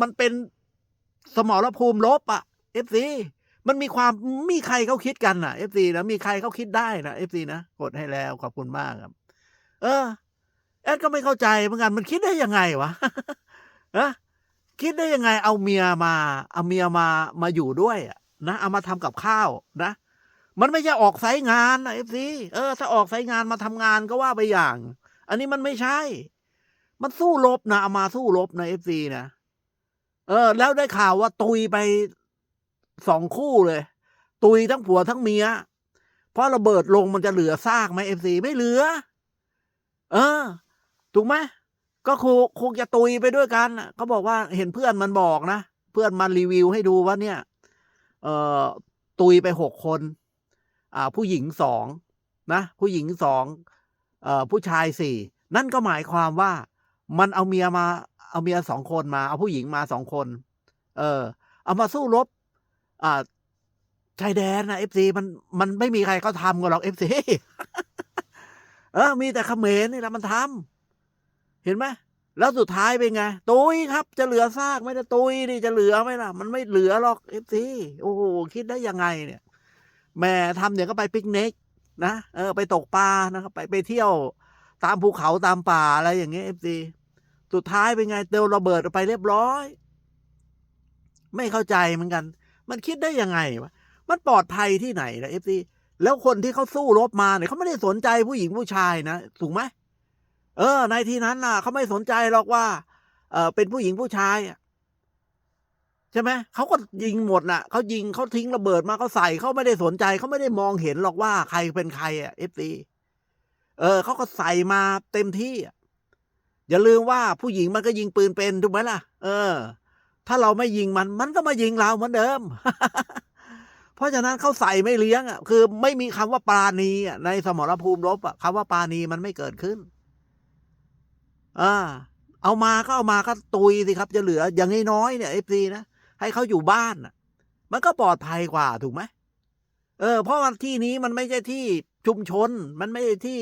มันเป็นสมรภูมิลบอะเอฟซีมันมีความมีใครเขาคิดกันน่ะเอฟซีนะมีใครเขาคิดได้นะเอฟซีนะกดให้แล้วขอบคุณมากครับ เออแอดก็ไม่เข้าใจเหมือนกันมันคิดได้ยังไงวะฮะคิดได้ยังไงเอาเมียมาเอาเมียมามาอยู่ด้วยนะเอามาทำกับข้าวนะ มันไม่ใช่ออกไซต์งานนะเอฟซีเออ ถ้าออกไซต์งานมาทำงานก็ว่าไปอย่าง อันนี้มันไม่ใช่ มันสู้รบนะเอามาสู้รบนะเอฟซีนะ เออ แล้วได้ข่าวว่าตุยไปสองคู่เลย ตุยทั้งผัวทั้งเมีย เพราะระเบิดลงมันจะเหลือซากไหมเอฟซีไม่เหลือ เออ ถูกไหมก็คงคงจะตุยไปด้วยกันนะเขาบอกว่าเห็นเพื่อนมันบอกนะ เพื่อนมันรีวิวให้ดูว่าเนี่ย เอ่อ ตุยไปหกคน อ่า ผู้หญิงสองนะ ผู้หญิงสองเอ่อผู้ชายสี่นั่นก็หมายความว่ามันเอาเมียมา เอาเมียสองคนมา เอาผู้หญิงมาสองคน เออ เอามาสู้รบ อ่าชายแดนนะเอฟซีมันมันไม่มีใครเขาทำกันหรอกเอฟซีเออ มีแต่เขมรนี่แหละมันทำเห็นไหมแล้วสุดท้ายเป็นไง ตุยครับ จะเหลือซากไหม่ได้ตุยดิจะเหลือไหมล่ะ มันไม่เหลือหรอกเอฟซีโอ้โหคิดได้ยังไงเนี่ยแม่ทำเนี่ยก็ไปปิกนิกนะเออ ไปตกปลานะครับไปไปเที่ยวตามภูเขาตามป่าอะไรอย่างเงี้ยเอฟซี สุดท้ายเป็นไงเตลระเบิดไปเรียบร้อย ไม่เข้าใจเหมือนกัน มันคิดได้ยังไงวะมันปลอดภัยที่ไหนนะเอฟซีแล้วคนที่เขาสู้รบมาเนี่ยเขาไม่ได้สนใจผู้หญิงผู้ชายนะถูกไหมเออ ในที่นั้นน่ะเขาไม่สนใจหรอกว่า เออเป็นผู้หญิงผู้ชายอะใช่ไหมเขาก็ยิงหมดน่ะเขายิงเขาทิ้งระเบิดมาเขาใส่เขาไม่ได้สนใจเขาไม่ได้มองเห็นหรอกว่าใครเป็นใครอะเอฟซีเออเขาก็ใส่มาเต็มที่อะ อย่าลืมว่าผู้หญิงมันก็ยิงปืนเป็นถูกไหมล่ะ เออ ถ้าเราไม่ยิงมัน มันก็มายิงเราเหมือนเดิม เพราะฉะนั้นเขาใส่ไม่เลี้ยงอะคือไม่มีคำว่าปราณีอะในสมรภูมิรบอะคำว่าปราณีมันไม่เกิดขึ้นอ่าเอามาก็เอามาก็ตุยสิครับ จะเหลืออย่างน้อยเนี่ยเอฟซีนะให้เขาอยู่บ้านอะ มันก็ปลอดภัยกว่าถูกไหมเออเพราะว่าที่นี้มันไม่ใช่ที่ชุมชน มันไม่ใช่ที่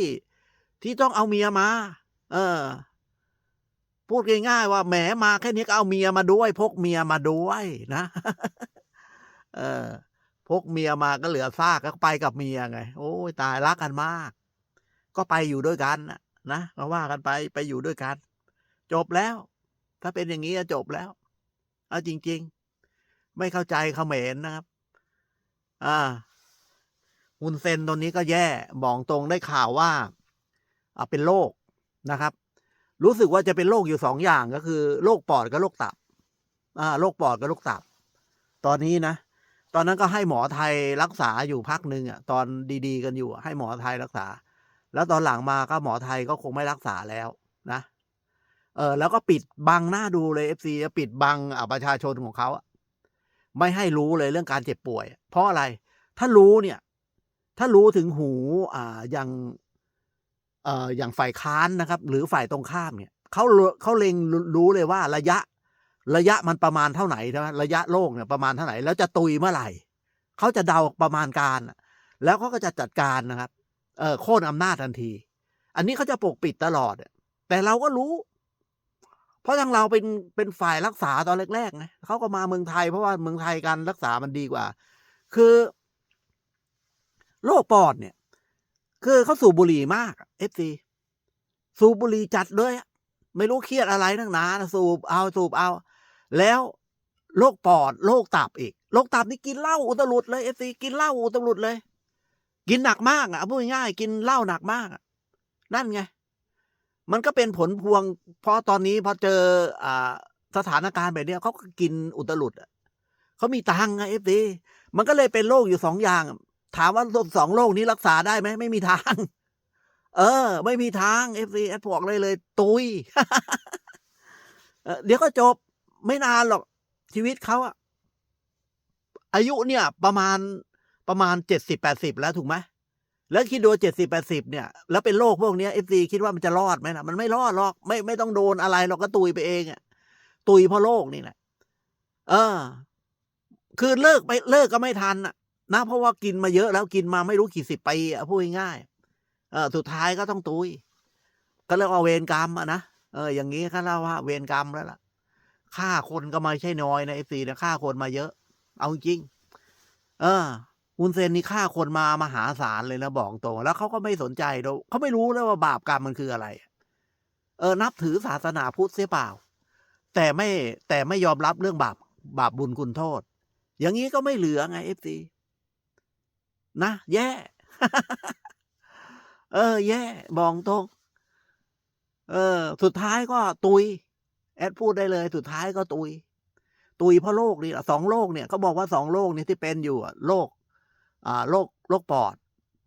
ที่ต้องเอาเมียมา เออ พูดง่ายๆว่าแหมมาแค่นี้ก็เอาเมียมาด้วย พกเมียมาด้วยนะเออพกเมียมาก็เหลือซากก็ไปกับเมียไง โอ้ยตายรักกันมาก ก็ไปอยู่ด้วยกันนะนะก็ว่ากันไปไปอยู่ด้วยกัน จบแล้ว ถ้าเป็นอย่างนี้จบแล้วเอาจริง ๆ ไม่เข้าใจเขมรนะครับ อ่าฮุนเซนตอนนี้ก็แย่บอกตรงได้ข่าวว่าเป็นโรคนะครับ รู้สึกว่าจะเป็นโรคอยู่สองอย่างก็คือโรคปอดกับโรคตับ อ่าโรคปอดกับโรคตับ ตอนนี้นะ ตอนนั้นก็ให้หมอไทยรักษาอยู่พักหนึ่งอะ ตอนดี ๆ กันอยู่ให้หมอไทยรักษา แล้วตอนหลังมาก็หมอไทยก็คงไม่รักษาแล้วนะ เออแล้วก็ปิดบังหน้าดูเลยเอฟซีปิดบังอประชาชนของเขาไม่ให้รู้เลยเรื่องการเจ็บป่วย เพราะอะไร ถ้ารู้เนี่ย ถ้ารู้ถึงหู อ่าอย่าง อย่างฝ่ายค้านนะครับ หรือฝ่ายตรงข้ามเนี่ยเขาเขาเล็งรู้เลยว่าระยะระยะมันประมาณเท่าไหร่ใช่ไหมระยะโลกเนี่ยประมาณเท่าไหร่แล้วจะตุยเมื่อไหร่เขาจะเดาประมาณการ แล้วเขาก็จะจัดการนะครับเออโค่นอำนาจทันที อันนี้เขาจะปกปิดตลอดแต่เราก็รู้ เพราะทางเราเป็นเป็นฝ่ายรักษาตอนแรกๆไงเขาก็มาเมืองไทย เพราะว่าเมืองไทยการรักษามันดีกว่า คือ โรคปอดเนี่ย คือเขาสูบบุหรี่มากเอฟซีสูบบุหรี่จัดเลยไม่รู้เครียดอะไรนักหนานสูบเอาสูบเอา แล้วโรคปอดโรคตับอีกโรคตับนี่กินเหล้าอุตลุดเลยเอฟซีกินเหล้าอุตลุดเลย กินหนักมากอะพูดง่ายกินเหล้าหนักมากนั่นไง มันก็เป็นผลพวงเพราะตอนนี้พอเจออ่าสถานการณ์แบบนี้เขาก็กินอุตลุดเขามีตังค์ไงเอฟซีมันก็เลยเป็นโรคอยู่สองอย่าง ถามว่าสองโรคนี้รักษาได้ไหมไม่มีทาง เออ ไม่มีทางเอฟซีแอดบอกเลยเลย ตุยเออเดี๋ยวก็จบไม่นานหรอก ชีวิตเขาอะอายุเนี่ย ประมาณประมาณเจ็ดสิบแปดสิบแล้วถูกไหมแล้วคิดดูเจ็ดสิบแปดสิบเนี่ย แล้วเป็นโรคพวกนี้เอฟซีคิดว่ามันจะรอดไหมนะมันไม่รอดหรอก ไม่ไม่ต้องโดนอะไรหรอกก็ตุยไปเองอะตุยเพราะโรคนี่แหละเออ คือเลิกไปเลิกก็ไม่ทันอะ นะเพราะว่ากินมาเยอะแล้วกินมาไม่รู้กี่สิบปีอะพูดง่ายเออสุดท้ายก็ต้องตุย ก็เรียกว่าเวรกรรมอะนะเออ อย่างนี้ก็เล่าว่าเวรกรรมแล้วล่ะฆ่าคนก็ไม่ใช่น้อยนะเอฟซีนะฆ่าคนมาเยอะ เอาจริง เอออุนเซนนี่ฆ่าคนมามหาศาลเลยนะบอกตรงแล้วเขาก็ไม่สนใจเราเขาไม่รู้แล้วว่าบาปกรรมมันคืออะไร เออ นับถือศาสนาพุทธเสียเปล่า แต่ไม่แต่ไม่ยอมรับเรื่องบาปบาปบุญคุณโทษ อย่างนี้ก็ไม่เหลือไงเอฟซี นะ แย่ เออ แย่บอกตรง เออ สุดท้ายก็ตุย แอดพูดได้เลย สุดท้ายก็ตุย ตุยเพราะโรคนี่แหละสองโรคเนี่ยเขาบอกว่าสองโรคนี่ที่เป็นอยู่โรคอ่าโรคโรคปอด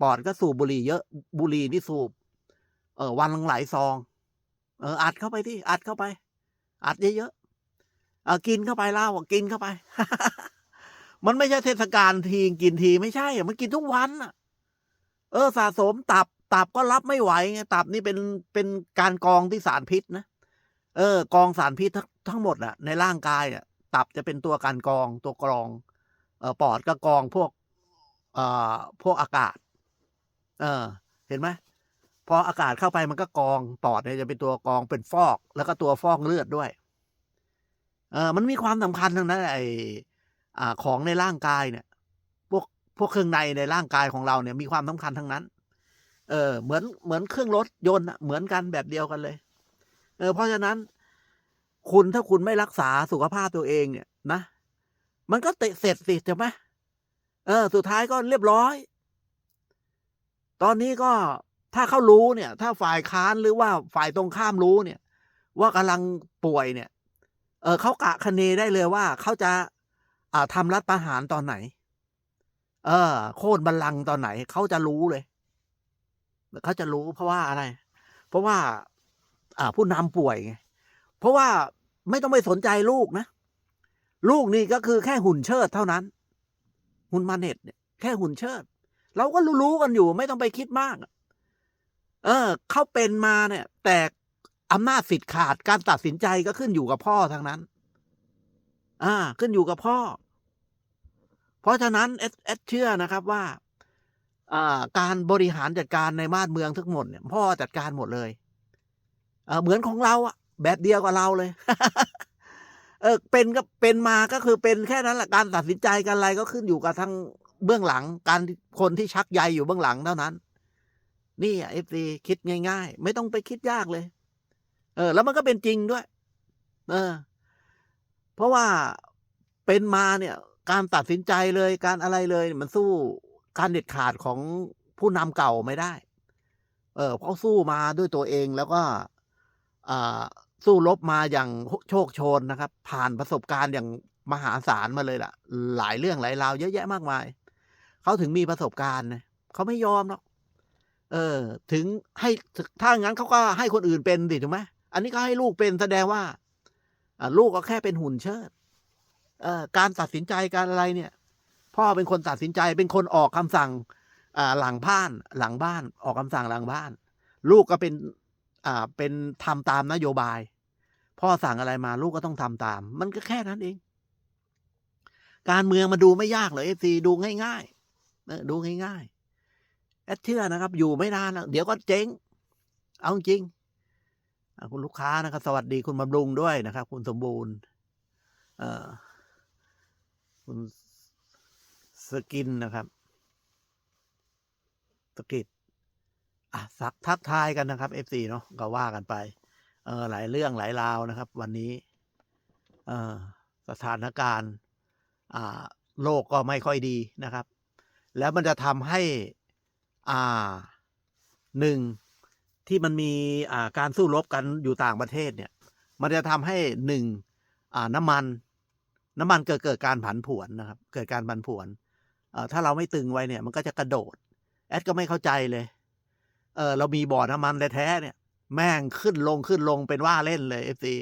ปอดก็สูบบุหรี่เยอะบุหรี่นี่สูบ เออ วันละหลายซอง เอออัดเข้าไปที่อัดเข้าไป อัดเยอะๆเออกินเข้าไปเหล้ากินเข้าไป มันไม่ใช่เทศกาลทีกินทีไม่ใช่อะมันกินทุกวันอะเออสะสมตับตับก็รับไม่ไหวไงตับนี่เป็นเป็นการกองที่สารพิษนะเออ กองสารพิษทั้งทั้งหมดอะในร่างกายอะตับจะเป็นตัวการกองตัวกรอง เออปอดก็กองพวก เอ่อพวกอากาศ เออ เห็นไหมพออากาศเข้าไปมันก็กองปอดเนี่ยจะเป็นตัวกองเป็นฟอก แล้วก็ตัวฟอกเลือดด้วย เออมันมีความสำคัญทั้งนั้นไอ อของในร่างกายเนี่ย พวกพวกเครื่องในในร่างกายของเราเนี่ยมีความสำคัญทั้งนั้น เออเหมือนเหมือนเครื่องรถยนต์เหมือนกันแบบเดียวกันเลย เออเพราะฉะนั้น คุณถ้าคุณไม่รักษาสุขภาพตัวเองเนี่ยนะ มันก็เตะเสร็จสิใช่ไหมเออ สุดท้ายก็เรียบร้อย ตอนนี้ก็ถ้าเขารู้เนี่ย ถ้าฝ่ายค้านหรือว่าฝ่ายตรงข้ามรู้เนี่ย ว่ากำลังป่วยเนี่ย เออเขากะคเนได้เลยว่าเขาจะ อ่าทำรัฐประหารตอนไหน เออ โค่นบัลลังก์ตอนไหน เขาจะรู้เลย เขาจะรู้เพราะว่าอะไร เพราะว่า อ่า ผู้นำป่วยไงเพราะว่าไม่ต้องไปสนใจลูกนะ ลูกนี่ก็คือแค่หุ่นเชิดเท่านั้น หุ่นมาเน็ตเนี่ยแค่หุ่นเชิด เราก็รู้ๆกันอยู่ ไม่ต้องไปคิดมาก เออ เขาเป็นมาเนี่ย แต่อำนาจสิทธิ์ขาดการตัดสินใจก็ขึ้นอยู่กับพ่อทางนั้น อ่า ขึ้นอยู่กับพ่อ เพราะฉะนั้นเอสเอสเชื่อนะครับว่าการบริหารจัดการในบ้านเมืองทั้งหมดเนี่ยพ่อจัดการหมดเลยเเหมือนของเราอะแบบเดียวกับเราเลย เออเป็นก็เป็นมาก็คือเป็นแค่นั้นแหละการตัดสินใจกันอะไรก็ขึ้นอยู่กับทางเบื้องหลัง การคนที่ชักใยอยู่เบื้องหลังเท่านั้น นี่เอฟซีคิดง่าย ๆ ไม่ต้องไปคิดยากเลย เออ แล้วมันก็เป็นจริงด้วย เออ เพราะว่าเป็นมาเนี่ยการตัดสินใจเลยการอะไรเลยมันสู้การเด็ดขาดของผู้นำเก่าไม่ได้ เออเพราะสู้มาด้วยตัวเองแล้วก็อ่าสู้รบมาอย่างโชคโชนนะครับ ผ่านประสบการณ์อย่างมหาศาลมาเลยล่ะ หลายเรื่องหลายราวเยอะแยะมากมาย เขาถึงมีประสบการณ์นะเขาไม่ยอมหรอกเออ ถึงให้ถ้างั้นเขาก็ให้คนอื่นเป็นดิถูกไหมอันนี้ก็ให้ลูกเป็นแสดงว่า ลูกก็แค่เป็นหุ่นเชิดการตัดสินใจการอะไรเนี่ย พ่อเป็นคนตัดสินใจเป็นคนออกคำสั่งหลังบ้านหลังบ้านออกคำสั่งหลังบ้าน ลูกก็เป็นเป็นทำตามนโยบาย พ่อสั่งอะไรมาลูกก็ต้องทำตาม มันก็แค่นั้นเอง การเมืองมาดูไม่ยากเลยเอฟซีดูง่ายๆดูง่ายๆแอดเชื่อนะครับ อยู่ไม่นานแล้วเดี๋ยวก็เจ๊ง เอาจริง คุณลูกค้านะครับ สวัสดีคุณบำรุงด้วยนะครับ คุณสมบูรณ์คุณสกินนะครับ สกิดอะสักทักทายกันนะครับ FC เนาะก็ว่ากันไป เออหลายเรื่องหลายราวนะครับ วันนี้ เออสถานการณ์ อ่า โลกก็ไม่ค่อยดีนะครับ แล้วมันจะทำให้ อ่าหนึ่ง ที่มันมีการสู้รบกันอยู่ต่างประเทศเนี่ย มันจะทำให้หนึ่งน้ำมัน น้ำมันเกิดเกิดการผันผวนนะครับ เกิดการผันผวนถ้าเราไม่ตึงไว้เนี่ยมันก็จะกระโดด แอดก็ไม่เข้าใจเลยเออเรามีบ่อน้ำมันแท้เนี่ย แม่งขึ้นลงขึ้นลงเป็นว่าเล่นเลยเอฟซี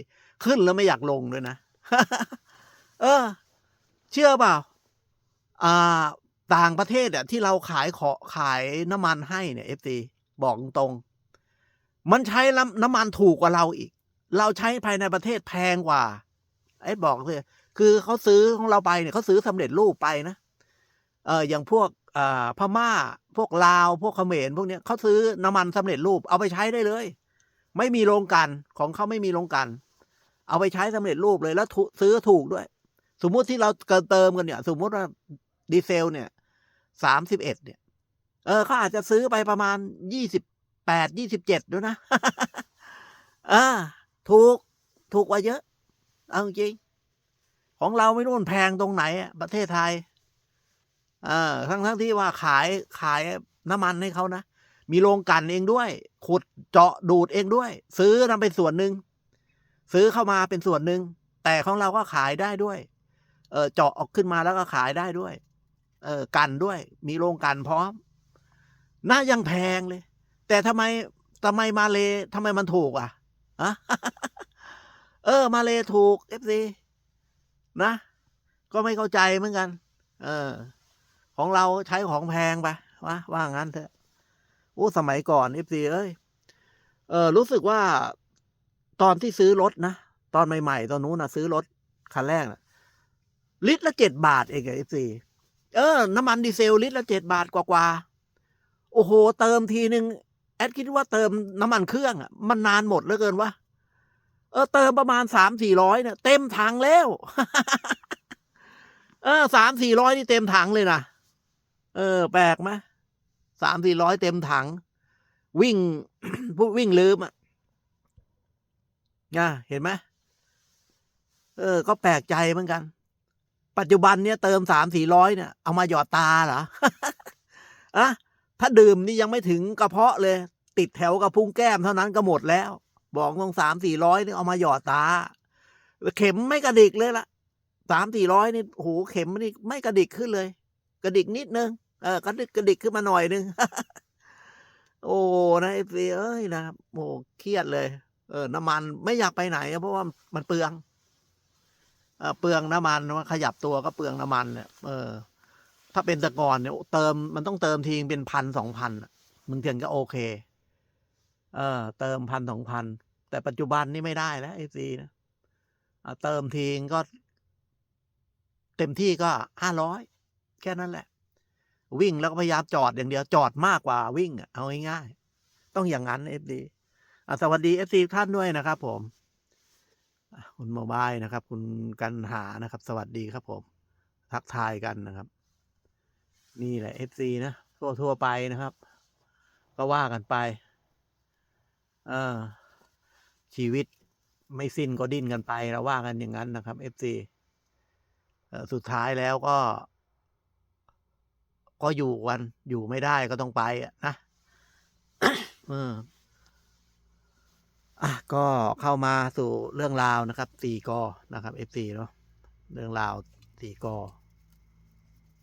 ขึ้นแล้วไม่อยากลงด้วยนะ เออ เชื่อเปล่า อ่า ต่างประเทศอะที่เราขายขอขายน้ำมันให้เนี่ยเอฟซีบอกตรงๆ มันใช้น้ำมันถูกกว่าเราอีก เราใช้ภายในประเทศแพงกว่า ไอ้บอกเลยคือเขาซื้อของเราไปเนี่ยเขาซื้อสำเร็จรูปไปนะ เอออย่างพวกอ่าพม่า พวกลาว พวกเขมรพวกเนี้ยเขาซื้อน้ำมันสำเร็จรูป เอาไปใช้ได้เลย ไม่มีโรงกันของเขาไม่มีโรงกัน เอาไปใช้สำเร็จรูปเลยแล้วซื้อถูกด้วย สมมุติที่เราเกินเติมกันเนี่ย สมมุติว่าดีเซล เนี่ยสามสิบเอ็ดเนี่ย เออเขาอาจจะซื้อไปประมาณยี่สิบ แปดยี่สิบเจ็ดด้วยนะอ่าถูก ถูกกว่าเยอะ เอาจริง ของเราไม่รู้มันแพงตรงไหน ประเทศไทยเออทั้งทั้งที่ว่าขายขายน้ำมันให้เขานะ มีโรงกันเองด้วย ขุดเจาะดูดเองด้วย ซื้อนำเป็นส่วนหนึ่ง ซื้อเข้ามาเป็นส่วนหนึ่ง แต่ของเราก็ขายได้ด้วย เออเจาะออกขึ้นมาแล้วก็ขายได้ด้วย เออกันด้วย มีโรงกันพร้อม น่ายังแพงเลย แต่ทำไมทำไมมาเลทำไมมันถูกอะอะเออ มาเลถูกเอฟซีนะ ก็ไม่เข้าใจเหมือนกัน เออ ของเราใช้ของแพงไปวะว่างั้นเถอะโอ้สมัยก่อนเอฟซีเอ้ยเออ รู้สึกว่าตอนที่ซื้อรถนะ ตอนใหม่ ๆ ตอนนู้นนะซื้อรถคันแรกนะลิตรละเจ็ดบาทเองเอฟซีเออ น้ำมันดีเซลลิตรละเจ็ดบาทกว่าๆโอ้โห เติมทีหนึ่ง แอดคิดว่าเติมน้ำมันเครื่องอะมันนานหมดเหลือเกินวะเออเติมประมาณสามสี่ร้อยเนี่ยเต็มถังแล้วเออสามสี่ร้อยนี่เต็มถังเลยนะเออ แปลกไหมสามสี่ร้อยเต็มถัง วิ่งผู้วิ่งลืมอะอะเห็นไหมเออ ก็แปลกใจเหมือนกัน ปัจจุบันเนี่ยเติมสามสี่ร้อยเนี่ยเอามาหยอดตาเหรออะ ถ้าดื่มนี่ยังไม่ถึงกระเพาะเลย ติดแถวกับพุงแก้มเท่านั้นก็หมดแล้ว บอกตรงสามสี่ร้อยนี่เอามาหยอดตา เข็มไม่กระดิกเลยล่ะสามสี่ร้อยนี่โหเข็มนี่ไม่กระดิกขึ้นเลย กระดิกนิดนึงเออกระดิกกระดิกขึ้นมาหน่อยนึงโอ้นะเอฟซีเอ้ยนะโอ้เครียดเลย เออ น้ำมันไม่อยากไปไหน เพราะว่ามันเปลืองเออเปลืองน้ำมันว่าขยับตัวก็เปลืองน้ำมันเนี่ยเออ ถ้าเป็นตะกอนเนี่ยเติมมันต้องเติมทีเป็นพันสองพันมึงเทียนก็โอเค เออ เติมพันสองพันแต่ปัจจุบันนี่ไม่ได้แล้วเอฟซีนะเติมทีก็ เต็มที่ก็ห้าร้อยแค่นั้นแหละ วิ่งแล้วก็พยายามจอดอย่างเดียวจอดมากกว่าวิ่งอะเอาง่ายๆต้องอย่างนั้นเอฟดีสวัสดีเอฟซีท่านด้วยนะครับ ผมคุณโมบายนะครับ คุณกันหานะครับ สวัสดีครับผม ทักทายกันนะครับ นี่แหละเอฟซีนะทั่วทั่วไปนะครับ ก็ว่ากันไป เออชีวิตไม่สิ้นก็ดิ้นกันไปเราว่ากันอย่างนั้นนะครับเอฟซีสุดท้ายแล้วก็ ก็อยู่กันอยู่ไม่ได้ก็ต้องไปอะนะเอออะก็เข้ามาสู่เรื่องราวนะครับสี่กอนะครับเอฟซีเนาะเรื่องราวสี่กอ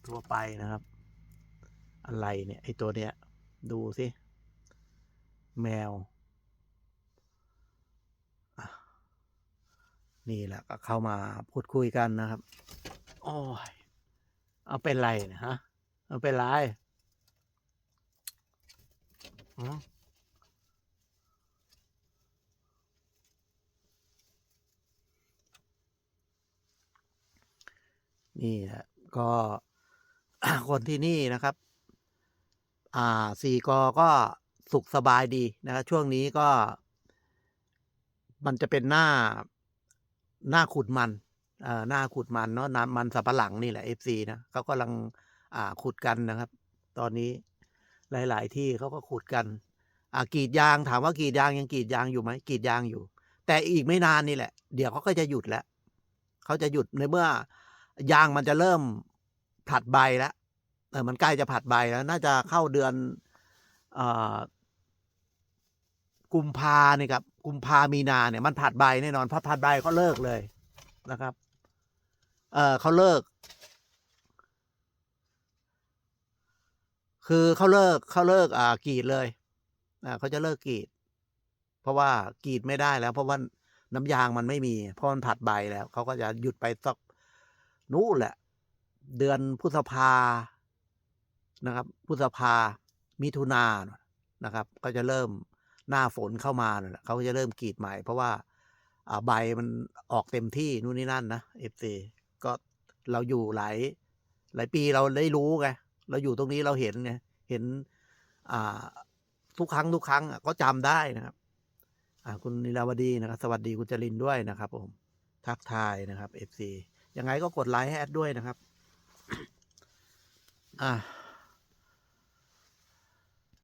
ทั่วไปนะครับ อะไรเนี่ย ไอตัวเนี้ย ดูสิ แมว นี่แหละก็เข้ามาพูดคุยกันนะครับ โอ้ย เอาเป็นไรนะฮะ เอาเป็นไรอืมนี่แหละก็คนที่นี่นะครับ อ่าสี่กอก็สุขสบายดีนะครับช่วงนี้ก็ มันจะเป็นหน้าหน้าขุดมันเอ่อหน้าขุดมันเนาะน้ำมันสับปะหลังนี่แหละเอฟซีนะเขากำลังอ่าขุดกันนะครับ ตอนนี้หลาย ๆ ที่เขาก็ขุดกัน อ่ากรีดยางถามว่ากรีดยางยังกรีดยางอยู่ไหมกรีดยางอยู่ แต่อีกไม่นานนี่แหละ เดี๋ยวเขาก็จะหยุดแล้วเขาจะหยุดในเมื่อ ยางมันจะเริ่มผลัดใบแล้ว เออมันใกล้จะผัดใบแล้ว น่าจะเข้าเดือนอกุมภาเนี่ยครับ กุมภามีนาเนี่ยมันผัดใบแน่นอนพอผัดใบเขาเลิกเลยนะครับ เออเขาเลิก คือเขาเลิกเขาเลิกอ่ากรีดเลยอ่าเขาจะเลิกกรีด เพราะว่ากรีดไม่ได้แล้ว เพราะว่าน้ำยางมันไม่มี เพราะมันผัดใบแล้วเขาก็จะหยุดไปสักนู่นแหละ เดือนพฤษภา นะครับพฤษภามิถุนานะครับ ก็จะเริ่มหน้าฝนเข้ามานั่นแหละเขาจะเริ่มกรีดใหม่ เพราะว่าใบมันออกเต็มที่นู่นนี่นั่นนะเอฟซีก็เราอยู่หลายหลายปีเราได้รู้ไงเราอยู่ตรงนี้เราเห็นไงเห็นทุกครั้งทุกครั้งก็จำได้นะครับคุณนิลาวดีนะครับ สวัสดีคุณจรินด้วยนะครับ ผม ทักทายนะครับ FC ยังไงก็กดไลค์ให้แอดด้วยนะครับ อ่า